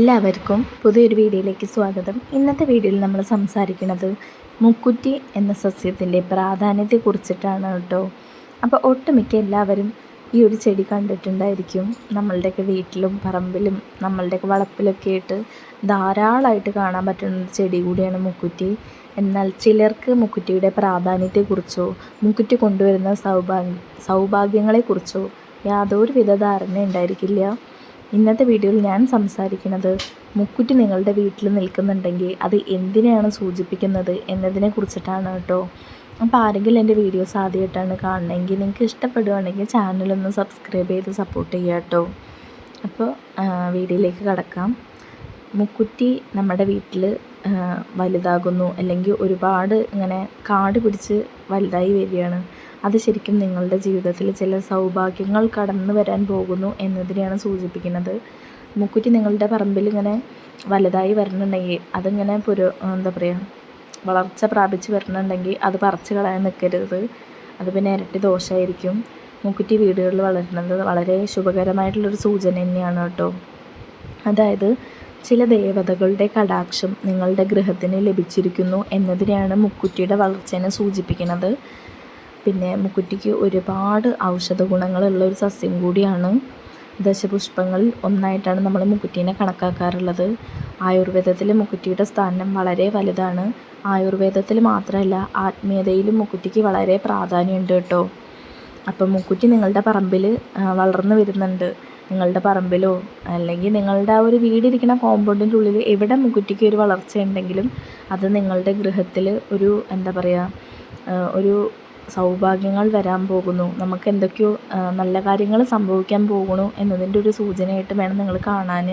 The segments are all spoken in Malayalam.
എല്ലാവർക്കും പുതിയൊരു വീഡിയോയിലേക്ക് സ്വാഗതം. ഇന്നത്തെ വീഡിയോയിൽ നമ്മൾ സംസാരിക്കുന്നത് മുക്കുറ്റി എന്ന സസ്യത്തിന്റെ പ്രാധാന്യത്തെക്കുറിച്ചിട്ടാണ് കേട്ടോ. അപ്പോൾ ഒട്ടുമിക്ക എല്ലാവരും ഈ ഒരു ചെടി കണ്ടിട്ടുണ്ടായിരിക്കും. നമ്മളുടെയൊക്കെ വീട്ടിലും പറമ്പിലും നമ്മളുടെയൊക്കെ വളപ്പിലൊക്കെ ആയിട്ട് ധാരാളമായിട്ട് കാണാൻ പറ്റുന്ന ഒരു ചെടി കൂടിയാണ് മുക്കുറ്റി. എന്നാൽ ചിലർക്ക് മുക്കുറ്റിയുടെ പ്രാധാന്യത്തെക്കുറിച്ചോ മുക്കുറ്റി കൊണ്ടുവരുന്ന സൗഭാഗ്യ സൗഭാഗ്യങ്ങളെക്കുറിച്ചോ യാതൊരുവിധ ധാരണ ഉണ്ടായിരിക്കില്ല ഇന്നത്തെ വീഡിയോയിൽ ഞാൻ സംസാരിക്കുന്നത് മുക്കുറ്റി നിങ്ങളുടെ വീട്ടിൽ നിൽക്കുന്നുണ്ടെങ്കിൽ അത് എന്തിനെയാണ് സൂചിപ്പിക്കുന്നത് എന്നതിനെ കുറിച്ചിട്ടാണ് കേട്ടോ. അപ്പോൾ ആരെങ്കിലും എന്റെ വീഡിയോസ് ആദ്യമായിട്ടാണ് കാണണമെങ്കിൽ നിങ്ങൾക്ക് ഇഷ്ടപ്പെടുകയാണെങ്കിൽ ചാനലൊന്ന് സബ്സ്ക്രൈബ് ചെയ്ത് സപ്പോർട്ട് ചെയ്യുക കേട്ടോ. അപ്പോൾ വീഡിയോയിലേക്ക് കടക്കാം. മുക്കുറ്റി നമ്മുടെ വീട്ടിൽ വലുതാകുന്നു അല്ലെങ്കിൽ ഒരുപാട് ഇങ്ങനെ കാട് പിടിച്ച് വലുതായി വരികയാണ്. അത് ശരിക്കും നിങ്ങളുടെ ജീവിതത്തിൽ ചില സൗഭാഗ്യങ്ങൾ കടന്നു വരാൻ പോകുന്നു എന്നതിനെയാണ് സൂചിപ്പിക്കുന്നത്. മുക്കുറ്റി നിങ്ങളുടെ പറമ്പിൽ ഇങ്ങനെ വലുതായി വരുന്നുണ്ടെങ്കിൽ അതിങ്ങനെ പുര എന്താ പറയുക വളർച്ച പ്രാപിച്ച് വരുന്നുണ്ടെങ്കിൽ അത് പറിച്ച് കളയാൻ നിൽക്കരുത്. അത് പിന്നെ ഇരട്ടി ദോഷമായിരിക്കും. മുക്കുറ്റി വീടുകളിൽ വളരുന്നത് വളരെ ശുഭകരമായിട്ടുള്ളൊരു സൂചന തന്നെയാണ് കേട്ടോ. അതായത് ചില ദേവതകളുടെ കടാക്ഷം നിങ്ങളുടെ ഗൃഹത്തിന് ലഭിച്ചിരിക്കുന്നു എന്നതിനെയാണ് മുക്കുറ്റിയുടെ വളർച്ചേനെ സൂചിപ്പിക്കുന്നത്. പിന്നെ മുക്കുറ്റിക്ക് ഒരുപാട് ഔഷധ ഗുണങ്ങളുള്ള ഒരു സസ്യം കൂടിയാണ് ദശപുഷ്പങ്ങളിൽ ഒന്നായിട്ടാണ് നമ്മൾ മുക്കുറ്റീനെ കണക്കാക്കാറുള്ളത്. ആയുർവേദത്തിൽ മുക്കുറ്റിയുടെ സ്ഥാനം വളരെ വലുതാണ്. ആയുർവേദത്തിൽ മാത്രമല്ല ആത്മീയതയിലും മുക്കുറ്റിക്ക് വളരെ പ്രാധാന്യമുണ്ട് കേട്ടോ. അപ്പം മുക്കുറ്റി നിങ്ങളുടെ പറമ്പിൽ വളർന്നു വരുന്നുണ്ട്. നിങ്ങളുടെ പറമ്പിലോ അല്ലെങ്കിൽ നിങ്ങളുടെ ആ ഒരു വീടിരിക്കുന്ന കോമ്പൗണ്ടിന്റെ ഉള്ളിൽ എവിടെ മുക്കുറ്റിക്ക് ഒരു വളർച്ചയുണ്ടെങ്കിലും അത് നിങ്ങളുടെ ഗൃഹത്തിൽ ഒരു എന്താ പറയുക ഒരു സൗഭാഗ്യങ്ങൾ വരാൻ പോകുന്നു. നമുക്ക് എന്തൊക്കെയോ നല്ല കാര്യങ്ങൾ സംഭവിക്കാൻ പോകുന്നു എന്നതിന്റെ ഒരു സൂചനയായിട്ട് വേണം നിങ്ങൾ കാണാൻ.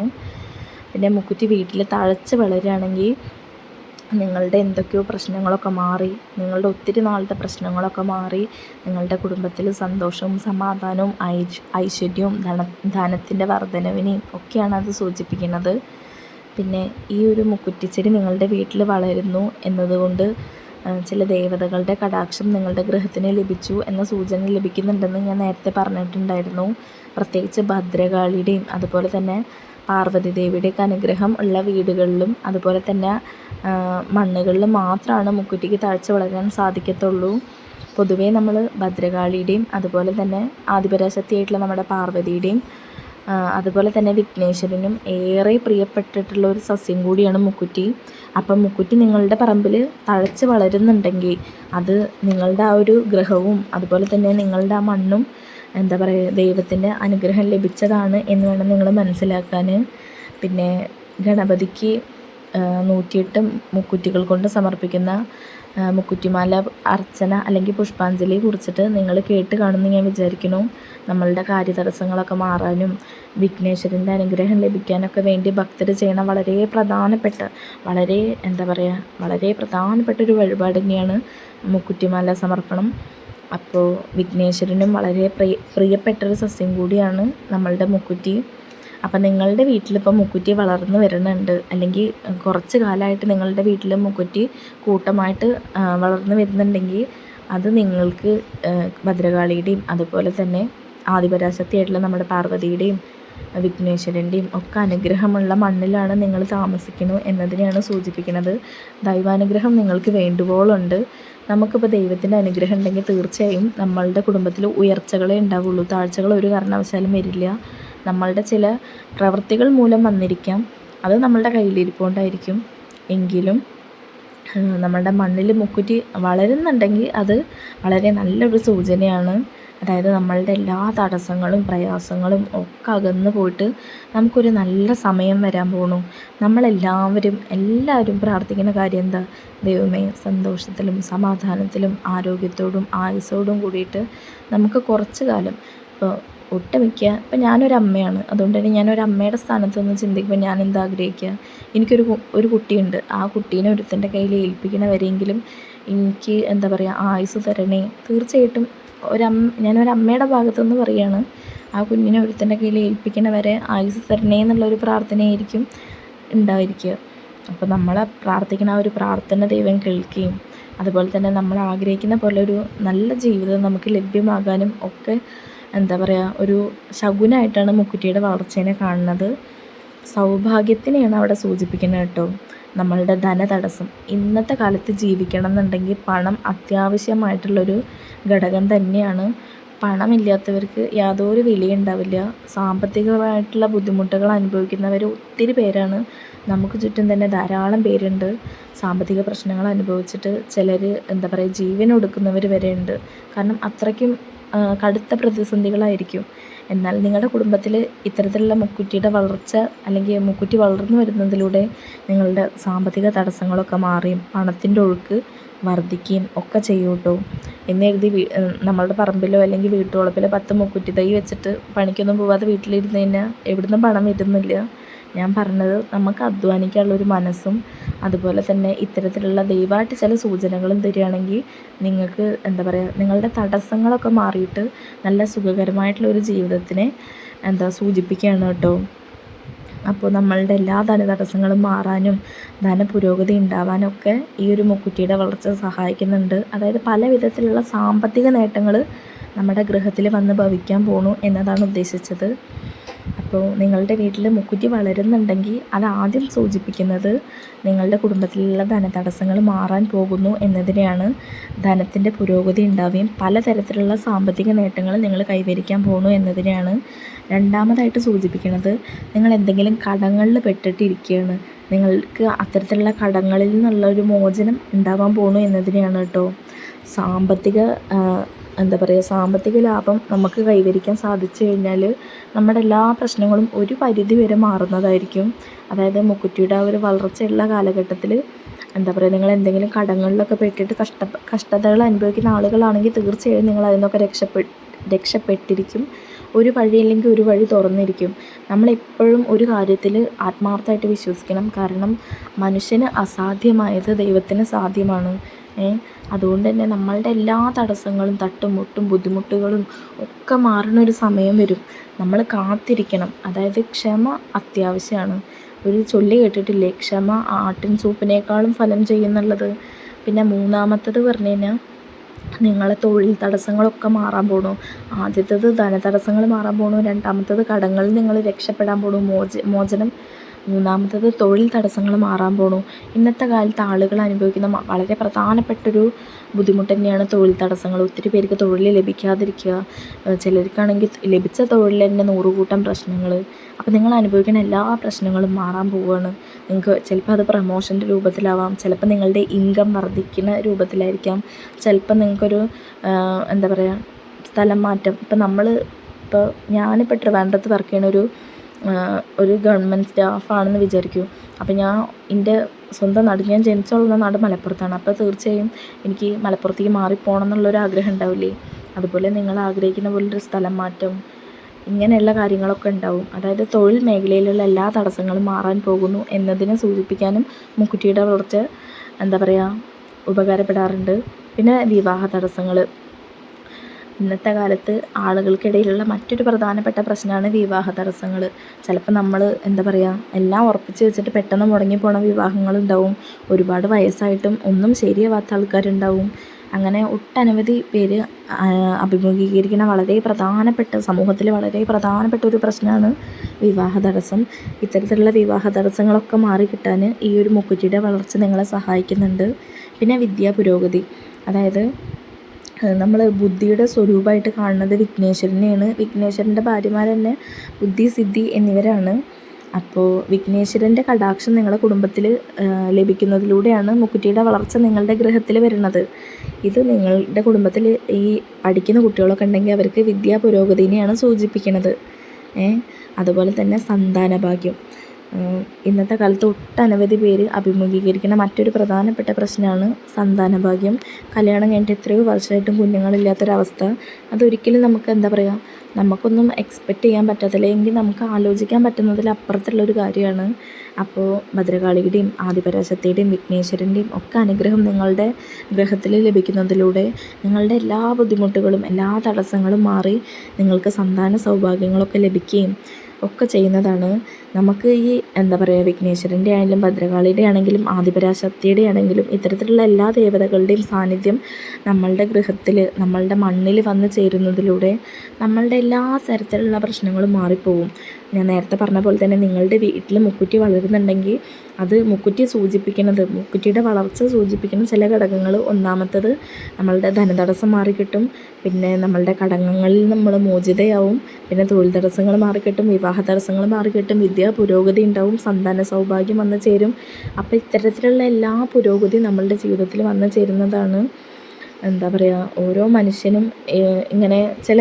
പിന്നെ മുക്കുറ്റി വീട്ടിൽ തഴച്ച് വളരുകയാണെങ്കിൽ നിങ്ങളുടെ എന്തൊക്കെയോ പ്രശ്നങ്ങളൊക്കെ മാറി നിങ്ങളുടെ ഒത്തിരി നാളത്തെ പ്രശ്നങ്ങളൊക്കെ മാറി നിങ്ങളുടെ കുടുംബത്തിൽ സന്തോഷവും സമാധാനവും ഐശ്വര്യവും ധന ധനത്തിന്റെ വർധനവിനെയും ഒക്കെയാണ് അത് സൂചിപ്പിക്കുന്നത്. പിന്നെ ഈ ഒരു മുക്കുറ്റിച്ചെടി നിങ്ങളുടെ വീട്ടിൽ വളരുന്നു എന്നതുകൊണ്ട് ചില ദേവതകളുടെ കടാക്ഷം നിങ്ങളുടെ ഗൃഹത്തിന് ലഭിച്ചു എന്ന സൂചന ലഭിക്കുന്നുണ്ടെന്ന് ഞാൻ നേരത്തെ പറഞ്ഞിട്ടുണ്ടായിരുന്നു. പ്രത്യേകിച്ച് ഭദ്രകാളിയുടെയും അതുപോലെ തന്നെ പാർവതി ദേവിയുടെയൊക്കെ അനുഗ്രഹം ഉള്ള വീടുകളിലും അതുപോലെ തന്നെ മണ്ണുകളിലും മാത്രമാണ് മുക്കുറ്റിക്ക് താഴ്ച വളരാൻ സാധിക്കത്തുള്ളൂ. പൊതുവേ നമ്മൾ ഭദ്രകാളിയുടെയും അതുപോലെ തന്നെ ആദിപരാശക്തിയായിട്ടുള്ള നമ്മുടെ പാർവതിയുടെയും അതുപോലെ തന്നെ വിഘ്നേശ്വരനും ഏറെ പ്രിയപ്പെട്ടിട്ടുള്ള ഒരു സസ്യം കൂടിയാണ് മുക്കുറ്റി. അപ്പം മുക്കുറ്റി നിങ്ങളുടെ പറമ്പിൽ തഴച്ച് വളരുന്നുണ്ടെങ്കിൽ അത് നിങ്ങളുടെ ആ ഒരു ഗ്രഹവും അതുപോലെ തന്നെ നിങ്ങളുടെ ആ മണ്ണും എന്താ പറയുക ദൈവത്തിന്റെ അനുഗ്രഹം ലഭിച്ചതാണ് എന്ന് വേണം നിങ്ങൾ മനസ്സിലാക്കാൻ. പിന്നെ ഗണപതിക്ക് നൂറ്റിയെട്ട് മുക്കുറ്റികൾ കൊണ്ട് സമർപ്പിക്കുന്ന മുക്കുറ്റിമാല അർച്ചന അല്ലെങ്കിൽ പുഷ്പാഞ്ജലി കുറിച്ചിട്ട് നിങ്ങൾ കേട്ട് കാണുമെന്ന് ഞാൻ വിചാരിക്കുന്നു. നമ്മളുടെ കാര്യതടസ്സങ്ങളൊക്കെ മാറാനും വിഘ്നേശ്വരന്റെ അനുഗ്രഹം ലഭിക്കാനൊക്കെ വേണ്ടി ഭക്തർ ചെയ്യണ വളരെ പ്രധാനപ്പെട്ട വളരെ എന്താ പറയുക വളരെ പ്രധാനപ്പെട്ട ഒരു വഴിപാട് തന്നെയാണ് മുക്കുറ്റിമാല സമർപ്പണം. അപ്പോൾ വിഘ്നേശ്വരനും വളരെ പ്രിയ പ്രിയപ്പെട്ടൊരു സസ്യം കൂടിയാണ് നമ്മളുടെ മുക്കുറ്റി. അപ്പം നിങ്ങളുടെ വീട്ടിലിപ്പോൾ മുക്കുറ്റി വളർന്നു വരുന്നുണ്ട്. അല്ലെങ്കിൽ കുറച്ച് കാലമായിട്ട് നിങ്ങളുടെ വീട്ടിൽ മുക്കുറ്റി കൂട്ടമായിട്ട് വളർന്നു വരുന്നുണ്ടെങ്കിൽ അത് നിങ്ങൾക്ക് ഭദ്രകാളിയുടെയും അതുപോലെ തന്നെ ആദിപരാശക്തിയായിട്ടുള്ള നമ്മുടെ പാർവതിയുടെയും വിഘ്നേശ്വരന്റെയും ഒക്കെ അനുഗ്രഹമുള്ള മണ്ണിലാണ് നിങ്ങൾ താമസിക്കുന്നു എന്നതിനെയാണ് സൂചിപ്പിക്കുന്നത്. ദൈവാനുഗ്രഹം നിങ്ങൾക്ക് വേണ്ടുവോളുണ്ട്. നമുക്കിപ്പോൾ ദൈവത്തിന്റെ അനുഗ്രഹം ഉണ്ടെങ്കിൽ തീർച്ചയായും നമ്മളുടെ കുടുംബത്തിൽ ഉയർച്ചകളെ ഉണ്ടാവുള്ളൂ. താഴ്ചകൾ ഒരു കാരണവശാലും വരില്ല. നമ്മളുടെ ചില പ്രവൃത്തികൾ മൂലം വന്നിരിക്കാം. അത് നമ്മളുടെ കയ്യിലിരിപ്പുകൊണ്ടായിരിക്കും. എങ്കിലും നമ്മളുടെ മണ്ണിൽ മുക്കുറ്റി വളരുന്നുണ്ടെങ്കിൽ അത് വളരെ നല്ലൊരു സൂചനയാണ്. അതായത് നമ്മളുടെ എല്ലാ തടസ്സങ്ങളും പ്രയാസങ്ങളും ഒക്കെ അകന്നു പോയിട്ട് നമുക്കൊരു നല്ല സമയം വരാൻ പോണു. നമ്മളെല്ലാവരും എല്ലാവരും പ്രാർത്ഥിക്കുന്ന കാര്യം എന്താ? ദൈവമേ സന്തോഷത്തിലും സമാധാനത്തിലും ആരോഗ്യത്തോടും ആയുസോടും കൂടിയിട്ട് നമുക്ക് കുറച്ച് കാലം ഇപ്പോൾ ഒട്ടുമിക്ക. ഇപ്പം ഞാനൊരമ്മയാണ് അതുകൊണ്ട് തന്നെ ഞാനൊരമ്മയുടെ സ്ഥാനത്ത് നിന്ന് ചിന്തിക്കുമ്പോൾ ഞാൻ എന്താ ആഗ്രഹിക്കുക? എനിക്കൊരു ഒരു കുട്ടിയുണ്ട്. ആ കുട്ടീനെ ഒരുത്തന്റെ കയ്യിൽ ഏൽപ്പിക്കണവരെങ്കിലും എനിക്ക് എന്താ പറയുക ആയുസ് തരണേ. തീർച്ചയായിട്ടും ഒരമ്മ ഞാനൊരമ്മയുടെ ഭാഗത്തു നിന്ന് പറയുകയാണ് ആ കുഞ്ഞിനെ ഒരുത്തന്റെ കയ്യിൽ ഏൽപ്പിക്കണ വരെ ആയുസ് തരണേ എന്നുള്ളൊരു പ്രാർത്ഥനയായിരിക്കും ഉണ്ടായിരിക്കുക. അപ്പോൾ നമ്മൾ പ്രാർത്ഥിക്കുന്ന ആ ഒരു പ്രാർത്ഥന ദൈവം കേൾക്കുകയും അതുപോലെ തന്നെ നമ്മൾ ആഗ്രഹിക്കുന്ന പോലെ ഒരു നല്ല ജീവിതം നമുക്ക് ലഭ്യമാകാനും ഒക്കെ എന്താ പറയുക ഒരു ശകുനായിട്ടാണ് മുക്കുറ്റിയുടെ വളർച്ചേനെ കാണുന്നത്. സൗഭാഗ്യത്തിനെയാണ് അവിടെ സൂചിപ്പിക്കുന്നത് കേട്ടോ. നമ്മളുടെ ധനതടസ്സം. ഇന്നത്തെ കാലത്ത് ജീവിക്കണം എന്നുണ്ടെങ്കിൽ പണം അത്യാവശ്യമായിട്ടുള്ളൊരു ഘടകം തന്നെയാണ്. പണമില്ലാത്തവർക്ക് യാതൊരു വിലയുണ്ടാവില്ല. സാമ്പത്തികമായിട്ടുള്ള ബുദ്ധിമുട്ടുകൾ അനുഭവിക്കുന്നവർ ഒത്തിരി പേരാണ്. നമുക്ക് ചുറ്റും തന്നെ ധാരാളം പേരുണ്ട്. സാമ്പത്തിക പ്രശ്നങ്ങൾ അനുഭവിച്ചിട്ട് ചിലർ എന്താ പറയുക ജീവൻ ഒടുക്കുന്നവർ വരെ ഉണ്ട് കാരണം അത്രയ്ക്കും കടുത്ത പ്രതിസന്ധികളായിരിക്കും. എന്നാൽ നിങ്ങളുടെ കുടുംബത്തിൽ ഇത്തരത്തിലുള്ള മുക്കുറ്റിയുടെ വളർച്ച അല്ലെങ്കിൽ മുക്കുറ്റി വളർന്നു വരുന്നതിലൂടെ നിങ്ങളുടെ സാമ്പത്തിക തടസ്സങ്ങളൊക്കെ മാറിയും പണത്തിന്റെ ഒഴുക്ക് വർദ്ധിക്കുകയും ഒക്കെ ചെയ്യൂട്ടോ കേട്ടോ. വീ നമ്മളുടെ പറമ്പിലോ അല്ലെങ്കിൽ വീട്ടുവളപ്പിലോ പത്ത് മുക്കുറ്റി തൈ വെച്ചിട്ട് പണിക്കൊന്നും പോവാതെ വീട്ടിലിരുന്ന് കഴിഞ്ഞാൽ എവിടുന്നും പണം വരുന്നില്ല. ഞാൻ പറഞ്ഞത് നമുക്ക് അധ്വാനിക്കാനുള്ളൊരു മനസ്സും അതുപോലെ തന്നെ ഇത്തരത്തിലുള്ള ദൈവമായിട്ട് ചില സൂചനകളും തരികയാണെങ്കിൽ നിങ്ങൾക്ക് എന്താ പറയുക നിങ്ങളുടെ തടസ്സങ്ങളൊക്കെ മാറിയിട്ട് നല്ല സുഖകരമായിട്ടുള്ളൊരു ജീവിതത്തിനെ എന്താ സൂചിപ്പിക്കുകയാണ് കേട്ടോ. അപ്പോൾ നമ്മളുടെ എല്ലാ ധന തടസ്സങ്ങളും മാറാനും ധന ധനപുരോഗതി ഉണ്ടാവാനൊക്കെ ഈ ഒരു മുക്കുറ്റിയുടെ വളർച്ച സഹായിക്കുന്നുണ്ട്. അതായത് പല വിധത്തിലുള്ള സാമ്പത്തിക നേട്ടങ്ങൾ നമ്മുടെ ഗൃഹത്തിൽ വന്ന് ഭവിക്കാൻ പോണു എന്നതാണ് ഉദ്ദേശിച്ചത്. അപ്പോൾ നിങ്ങളുടെ വീട്ടിൽ മുക്കുറ്റി വളരുന്നുണ്ടെങ്കിൽ അത് ആദ്യം സൂചിപ്പിക്കുന്നത് നിങ്ങളുടെ കുടുംബത്തിലുള്ള ധനതടസ്സങ്ങൾ മാറാൻ പോകുന്നു എന്നതിനെയാണ് ധനത്തിന്റെ പുരോഗതി ഉണ്ടാവുകയും പലതരത്തിലുള്ള സാമ്പത്തിക നേട്ടങ്ങൾ നിങ്ങൾ കൈവരിക്കാൻ പോകുന്നു എന്നതിനെയാണ് രണ്ടാമതായിട്ട് സൂചിപ്പിക്കുന്നത്. നിങ്ങൾ എന്തെങ്കിലും കടങ്ങളിൽ പെട്ടിട്ടിരിക്കുകയാണ്. നിങ്ങൾക്ക് അത്തരത്തിലുള്ള കടങ്ങളിൽ നിന്നുള്ള ഒരു മോചനം ഉണ്ടാവാൻ പോകുന്നു എന്നതിനെയാണ് കേട്ടോ. സാമ്പത്തിക എന്താ പറയുക സാമ്പത്തിക ലാഭം നമുക്ക് കൈവരിക്കാൻ സാധിച്ചു കഴിഞ്ഞാൽ നമ്മുടെ എല്ലാ പ്രശ്നങ്ങളും ഒരു പരിധി വരെ മാറുന്നതായിരിക്കും. അതായത് മുക്കുറ്റിയുടെ ഒരു വളർച്ചയുള്ള കാലഘട്ടത്തിൽ എന്താ പറയുക നിങ്ങൾ എന്തെങ്കിലും കടങ്ങളിലൊക്കെ പെട്ടിട്ട് കഷ്ട കഷ്ടതകൾ അനുഭവിക്കുന്ന ആളുകളാണെങ്കിൽ തീർച്ചയായും നിങ്ങൾ അതിൽ നിന്നൊക്കെ രക്ഷപ്പെട്ട് രക്ഷപ്പെട്ടിരിക്കും. ഒരു വഴി അല്ലെങ്കിൽ ഒരു വഴി തുറന്നിരിക്കും. നമ്മളെപ്പോഴും ഒരു കാര്യത്തിൽ ആത്മാർത്ഥമായിട്ട് വിശ്വസിക്കണം. കാരണം മനുഷ്യന് അസാധ്യമായത് ദൈവത്തിന് സാധ്യമാണ്. അതുകൊണ്ട് തന്നെ നമ്മളുടെ എല്ലാ തടസ്സങ്ങളും തട്ടുമുട്ടും ബുദ്ധിമുട്ടുകളും ഒക്കെ മാറുന്ന ഒരു സമയം വരും. നമ്മൾ കാത്തിരിക്കണം. അതായത് ക്ഷമ അത്യാവശ്യമാണ്. ഒരു ചൊല്ലി കേട്ടിട്ടില്ലേ? ക്ഷമ ആട്ടിൻ സൂപ്പിനേക്കാളും ഫലം ചെയ്യുന്നുള്ളത്. പിന്നെ മൂന്നാമത്തത് പറഞ്ഞു കഴിഞ്ഞാൽ നിങ്ങളെ തൊഴിൽ തടസ്സങ്ങളൊക്കെ മാറാൻ പോണു. ആദ്യത്തേത് ധനതടസ്സങ്ങൾ മാറാൻ പോണു. രണ്ടാമത്തേത് കടങ്ങളിൽ നിങ്ങൾ രക്ഷപ്പെടാൻ പോണു. മോച മോചനം മൂന്നാമത്തത് തൊഴിൽ തടസ്സങ്ങൾ മാറാൻ പോണു. ഇന്നത്തെ കാലത്ത് ആളുകൾ അനുഭവിക്കുന്ന വളരെ പ്രധാനപ്പെട്ടൊരു ബുദ്ധിമുട്ട് തന്നെയാണ് തൊഴിൽ തടസ്സങ്ങൾ. ഒത്തിരി പേർക്ക് തൊഴിൽ ലഭിക്കാതിരിക്കുക. ചിലർക്കാണെങ്കിൽ ലഭിച്ച തൊഴിൽ തന്നെ നൂറുകൂട്ടം പ്രശ്നങ്ങൾ. അപ്പോൾ നിങ്ങൾ അനുഭവിക്കുന്ന എല്ലാ പ്രശ്നങ്ങളും മാറാൻ പോവുകയാണ് നിങ്ങൾക്ക് ചിലപ്പോൾ അത് പ്രമോഷന്റെ രൂപത്തിലാവാം. ചിലപ്പോൾ നിങ്ങളുടെ ഇൻകം വർദ്ധിക്കുന്ന രൂപത്തിലായിരിക്കാം. ചിലപ്പോൾ നിങ്ങൾക്കൊരു എന്താ പറയുക സ്ഥലം മാറ്റം. ഇപ്പം നമ്മൾ ഇപ്പോൾ ഞാനിപ്പോൾ ട്രിവാൻഡ്രത്ത് വർക്ക് ചെയ്യണ ഒരു ഒരു ഗവൺമെന്റ് സ്റ്റാഫാണെന്ന് വിചാരിക്കൂ. അപ്പം ഞാൻ എന്റെ സ്വന്തം നാട് ഞാൻ ജനിച്ചുള്ള നാട് മലപ്പുറത്താണ്. അപ്പോൾ തീർച്ചയായും എനിക്ക് മലപ്പുറത്തേക്ക് മാറിപ്പോകണം എന്നുള്ളൊരു ആഗ്രഹം ഉണ്ടാവില്ലേ? അതുപോലെ നിങ്ങൾ ആഗ്രഹിക്കുന്ന പോലൊരു സ്ഥലം മാറ്റം ഇങ്ങനെയുള്ള കാര്യങ്ങളൊക്കെ ഉണ്ടാവും. അതായത് തൊഴിൽ മേഖലയിലുള്ള എല്ലാ തടസ്സങ്ങളും മാറാൻ പോകുന്നു എന്നതിനെ സൂചിപ്പിക്കാനും മുക്കുറ്റിയുടെ വളർച്ച എന്താ പറയുക ഉപകാരപ്പെടാറുണ്ട്. പിന്നെ വിവാഹ തടസ്സങ്ങൾ ഇന്നത്തെ കാലത്ത് ആളുകൾക്കിടയിലുള്ള മറ്റൊരു പ്രധാനപ്പെട്ട പ്രശ്നമാണ് വിവാഹ തടസ്സങ്ങൾ. ചിലപ്പോൾ നമ്മൾ എന്താ പറയുക എല്ലാം ഉറപ്പിച്ച് വെച്ചിട്ട് പെട്ടെന്ന് മുടങ്ങി പോണ വിവാഹങ്ങളുണ്ടാവും. ഒരുപാട് വയസ്സായിട്ടും ഒന്നും ശരിയാവാത്ത ആൾക്കാരുണ്ടാവും. അങ്ങനെ ഒട്ടനവധി പേര് അഭിമുഖീകരിക്കുന്ന വളരെ പ്രധാനപ്പെട്ട സമൂഹത്തിൽ വളരെ പ്രധാനപ്പെട്ട ഒരു പ്രശ്നമാണ് വിവാഹ തടസ്സം. ഇത്തരത്തിലുള്ള വിവാഹ തടസ്സങ്ങളൊക്കെ മാറിക്കിട്ടാൻ ഈ ഒരു മുക്കുറ്റിയുടെ വളർച്ച നിങ്ങളെ സഹായിക്കുന്നുണ്ട്. പിന്നെ വിദ്യാ പുരോഗതി. അതായത് നമ്മൾ ബുദ്ധിയുടെ സ്വരൂപമായിട്ട് കാണുന്നത് വിഘ്നേശ്വരനെയാണ്. വിഘ്നേശ്വരന്റെ ഭാര്യമാർ തന്നെ ബുദ്ധി സിദ്ധി എന്നിവരാണ്. അപ്പോൾ വിഘ്നേശ്വരന്റെ കടാക്ഷം നിങ്ങളുടെ കുടുംബത്തിൽ ലഭിക്കുന്നതിലൂടെയാണ് മുക്കുറ്റിയുടെ വളർച്ച നിങ്ങളുടെ ഗ്രഹത്തിൽ വരുന്നത്. ഇത് നിങ്ങളുടെ കുടുംബത്തിൽ ഈ പഠിക്കുന്ന കുട്ടികളൊക്കെ ഉണ്ടെങ്കിൽ അവർക്ക് വിദ്യാ പുരോഗതിനെയാണ് സൂചിപ്പിക്കുന്നത് അതുപോലെ തന്നെ സന്താന ഭാഗ്യം ഇന്നത്തെ കാലത്ത് ഒട്ടനവധി പേര് അഭിമുഖീകരിക്കുന്ന മറ്റൊരു പ്രധാനപ്പെട്ട പ്രശ്നമാണ് സന്താനഭാഗ്യം. കല്യാണം കഴിഞ്ഞിട്ട് എത്രയോ വർഷമായിട്ടും കുഞ്ഞുങ്ങളില്ലാത്തൊരവസ്ഥ. അതൊരിക്കലും നമുക്ക് എന്താ പറയുക നമുക്കൊന്നും എക്സ്പെക്റ്റ് ചെയ്യാൻ പറ്റത്തില്ല? എങ്കിൽ നമുക്ക് ആലോചിക്കാൻ പറ്റുന്നതിലപ്പുറത്തുള്ളൊരു കാര്യമാണ്. അപ്പോൾ ഭദ്രകാളിയുടെയും ആദിപരാശക്തിയുടെയും വിഘ്നേശ്വരന്റെയും ഒക്കെ അനുഗ്രഹം നിങ്ങളുടെ ഗ്രഹത്തിൽ ലഭിക്കുന്നതിലൂടെ നിങ്ങളുടെ എല്ലാ ബുദ്ധിമുട്ടുകളും എല്ലാ തടസ്സങ്ങളും മാറി നിങ്ങൾക്ക് സന്താന സൗഭാഗ്യങ്ങളൊക്കെ ലഭിക്കുകയും ഒക്കെ ചെയ്യുന്നതാണ്. നമുക്ക് ഈ എന്താ പറയുക വിഘ്നേശ്വരന്റെ ആണെങ്കിലും ഭദ്രകാളിയുടെ ആണെങ്കിലും ആദിപരാശക്തിയുടെ ആണെങ്കിലും ഇത്തരത്തിലുള്ള എല്ലാ ദേവതകളുടെയും സാന്നിധ്യം നമ്മളുടെ ഗൃഹത്തിൽ നമ്മളുടെ മണ്ണിൽ വന്ന് ചേരുന്നതിലൂടെ നമ്മളുടെ എല്ലാ തരത്തിലുള്ള പ്രശ്നങ്ങളും മാറിപ്പോവും. ഞാൻ നേരത്തെ പറഞ്ഞ പോലെ തന്നെ നിങ്ങളുടെ വീട്ടിൽ മുക്കുറ്റി വളരുന്നുണ്ടെങ്കിൽ അത് മുക്കുറ്റി സൂചിപ്പിക്കുന്നത് മുക്കുറ്റിയുടെ വളർച്ച സൂചിപ്പിക്കുന്ന ചില ഘടകങ്ങൾ ഒന്നാമത്തത് നമ്മളുടെ ധനതടസ്സം മാറിക്കിട്ടും പിന്നെ നമ്മളുടെ കടങ്ങളിൽ നമ്മൾ മോചിതയാവും പിന്നെ തൊഴിൽ തടസ്സങ്ങൾ മാറിക്കിട്ടും വിവാഹ തടസ്സങ്ങൾ മാറിക്കിട്ടും വിദ്യാ പുരോഗതി ഉണ്ടാവും സന്താന സൗഭാഗ്യം വന്നു ചേരും. അപ്പോൾ ഇത്തരത്തിലുള്ള എല്ലാ പുരോഗതി നമ്മളുടെ ജീവിതത്തിൽ വന്നു ചേരുന്നതാണ്. എന്താ പറയുക ഓരോ മനുഷ്യനും ഇങ്ങനെ ചില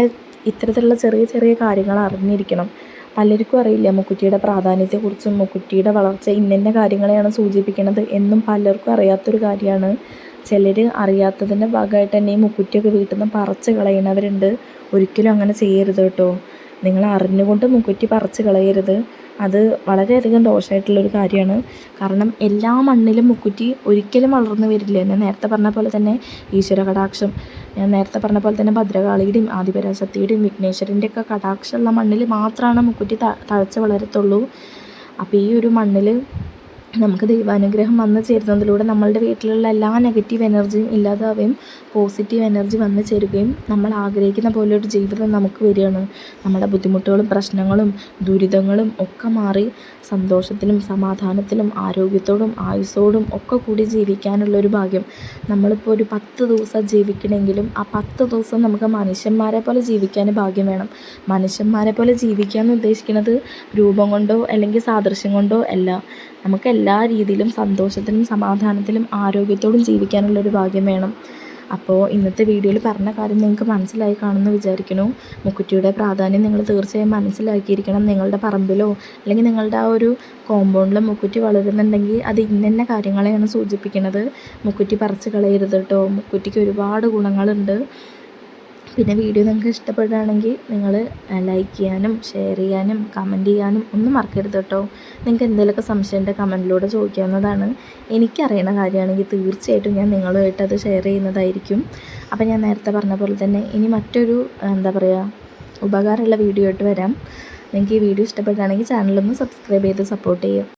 ഇത്തരത്തിലുള്ള ചെറിയ ചെറിയ കാര്യങ്ങൾ അറിഞ്ഞിരിക്കണം. പലർക്കും അറിയില്ല മുക്കുറ്റിയുടെ പ്രാധാന്യത്തെക്കുറിച്ചും മുക്കുറ്റിയുടെ വളർച്ച ഇന്നെ കാര്യങ്ങളെയാണ് സൂചിപ്പിക്കുന്നത് എന്നും പലർക്കും അറിയാത്തൊരു കാര്യമാണ്. ചിലർ അറിയാത്തതിന്റെ ഭാഗമായിട്ട് തന്നെ ഈ മുക്കുറ്റിയൊക്കെ വീട്ടിൽ നിന്ന് പറിച്ച് കളയുന്നവരുണ്ട് ഒരിക്കലും അങ്ങനെ ചെയ്യരുത് കേട്ടോ. നിങ്ങൾ അറിഞ്ഞുകൊണ്ട് മുക്കുറ്റി പറിച്ച് കളയരുത്. അത് വളരെയധികം ദോഷമായിട്ടുള്ളൊരു കാര്യമാണ്. കാരണം എല്ലാ മണ്ണിലും മുക്കുറ്റി ഒരിക്കലും വളർന്നു വരില്ല. എന്നെ നേരത്തെ പറഞ്ഞ പോലെ തന്നെ ഈശ്വര കടാക്ഷം ഞാൻ നേരത്തെ പറഞ്ഞ പോലെ തന്നെ ഭദ്രകാളിയുടെയും ആദിപരാശക്തിയുടെയും വിഘ്നേശ്വരന്റെ ഒക്കെ കടാക്ഷമുള്ള മണ്ണിൽ മാത്രമാണ് മുക്കുറ്റി തഴച്ച് വളരത്തുള്ളൂ. അപ്പോൾ ഈ ഒരു മണ്ണിൽ നമുക്ക് ദൈവാനുഗ്രഹം വന്നു ചേരുന്നതിലൂടെ നമ്മളുടെ വീട്ടിലുള്ള എല്ലാ നെഗറ്റീവ് എനർജിയും ഇല്ലാതാവുകയും പോസിറ്റീവ് എനർജി വന്നു ചേരുകയും നമ്മൾ ആഗ്രഹിക്കുന്ന പോലെ ഒരു ജീവിതം നമുക്ക് വരികയാണ്. നമ്മുടെ ബുദ്ധിമുട്ടുകളും പ്രശ്നങ്ങളും ദുരിതങ്ങളും ഒക്കെ മാറി സന്തോഷത്തിലും സമാധാനത്തിലും ആരോഗ്യത്തോടും ആയുസ്സോടും ഒക്കെ കൂടി ജീവിക്കാനുള്ളൊരു ഭാഗ്യം. നമ്മളിപ്പോൾ ഒരു പത്ത് ദിവസം ജീവിക്കണമെങ്കിലും ആ പത്ത് ദിവസം നമുക്ക് മനുഷ്യന്മാരെ പോലെ ജീവിക്കാൻ ഭാഗ്യം വേണം. മനുഷ്യന്മാരെ പോലെ ജീവിക്കുക എന്ന് ഉദ്ദേശിക്കുന്നത് രൂപം കൊണ്ടോ അല്ലെങ്കിൽ സാദൃശ്യം കൊണ്ടോ അല്ല. നമുക്ക് എല്ലാ രീതിയിലും സന്തോഷത്തിലും സമാധാനത്തിലും ആരോഗ്യത്തോടും ജീവിക്കാനുള്ളൊരു ഭാഗ്യം വേണം. അപ്പോൾ ഇന്നത്തെ വീഡിയോയിൽ പറഞ്ഞ കാര്യം നിങ്ങൾക്ക് മനസ്സിലായി കാണുമെന്ന് വിചാരിക്കുന്നു. മുക്കുറ്റിയുടെ പ്രാധാന്യം നിങ്ങൾ തീർച്ചയായും മനസ്സിലാക്കിയിരിക്കണം. നിങ്ങളുടെ പറമ്പിലോ അല്ലെങ്കിൽ നിങ്ങളുടെ ആ ഒരു കോമ്പൗണ്ടിൽ മുക്കുറ്റി വളരുന്നുണ്ടെങ്കിൽ അത് ഇന്ന കാര്യങ്ങളെയാണ് സൂചിപ്പിക്കുന്നത്. മുക്കുറ്റി പറിച്ച് കളയരുത് കേട്ടോ മുക്കുറ്റിക്ക് ഒരുപാട് ഗുണങ്ങളുണ്ട്. പിന്നെ വീഡിയോ നിങ്ങൾക്ക് ഇഷ്ടപ്പെടുകയാണെങ്കിൽ നിങ്ങൾ ലൈക്ക് ചെയ്യാനും ഷെയർ ചെയ്യാനും കമന്റ് ചെയ്യാനും ഒന്നും മറക്കരുത് കേട്ടോ. നിങ്ങൾക്ക് എന്തെങ്കിലുമൊക്കെ സംശയം ഉണ്ടെങ്കിൽ കമന്റിലൂടെ ചോദിക്കാവുന്നതാണ്. എനിക്കറിയണ കാര്യമാണെങ്കിൽ തീർച്ചയായിട്ടും ഞാൻ നിങ്ങളുമായിട്ട് അത് ഷെയർ ചെയ്യുന്നതായിരിക്കും. അപ്പോൾ ഞാൻ നേരത്തെ പറഞ്ഞ പോലെ തന്നെ ഇനി മറ്റൊരു എന്താ പറയുക ഉപകാരമുള്ള വീഡിയോ ആയിട്ട് വരാം. നിങ്ങൾക്ക് ഈ വീഡിയോ ഇഷ്ടപ്പെടുകയാണെങ്കിൽ ചാനലൊന്ന് സബ്സ്ക്രൈബ് ചെയ്ത് സപ്പോർട്ട് ചെയ്യുക.